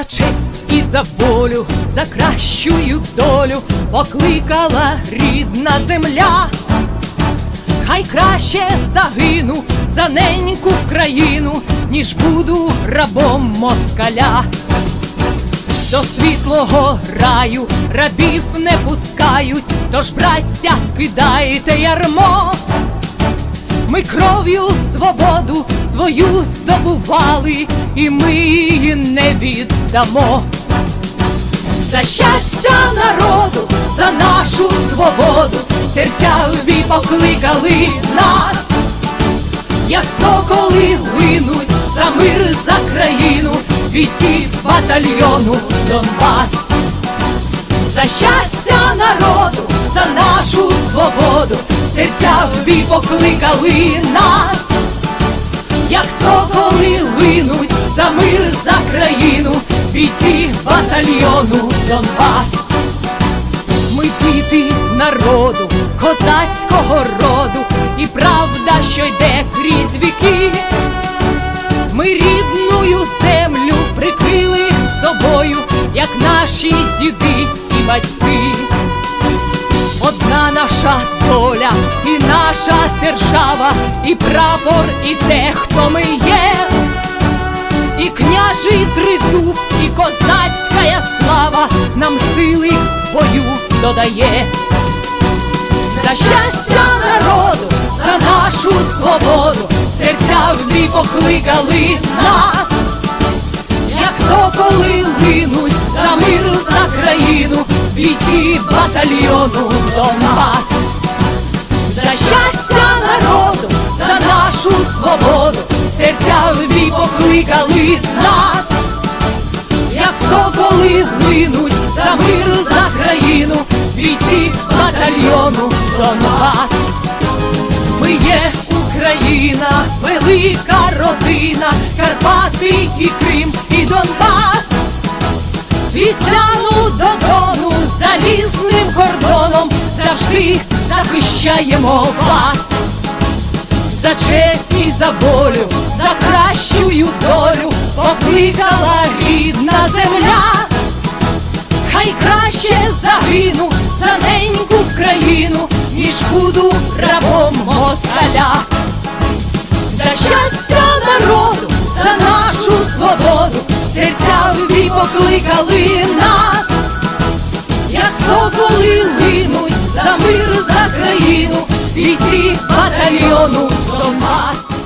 за честь і за волю, за кращую долю покликала рідна земля. Хай краще загину за неньку країну, ніж буду рабом москаля. До світлого раю рабів не пускають, тож, браття, скидайте ярмо. Ми кров'ю свободу свою здобували, і ми її не віддамо. За щастя народу, за нашу свободу, серця льві покликали нас, як соколи гинуть за мир за країну, бійці батальйону Донбас. За щастя народу, за нашу свободу, серця в бій покликали нас, як соколи линуть за мир за країну, бійці батальйону Донбас. Ми діти народу, козацького роду, і правда, що йде крізь віки. Ми рідною землю прикрили собою, як наші діди і батьки. Одна наша доля і наша держава, і прапор, і те, хто ми є, нам сили бою додає. За щастя народу, за нашу свободу, серця в бій покликали нас, як соколи линуть за мир за країну, бійці батальйону Донбас. За щастя народу, за нашу свободу, серця в бій покликали нас, батальйону Донбас. Ми є Україна, велика родина, Карпати і Крим, і Донбас. Від Сяну до Дону залізним кордоном завжди захищаємо вас. За честь і за волю, за кращую долю покликала рідна земля. Краще загину за неньку країну, ніж буду рабом москаля. За щастя народу, за нашу свободу, серця в покликали нас, як соколи линуть за мир за країну, бійці батальйону Донбас.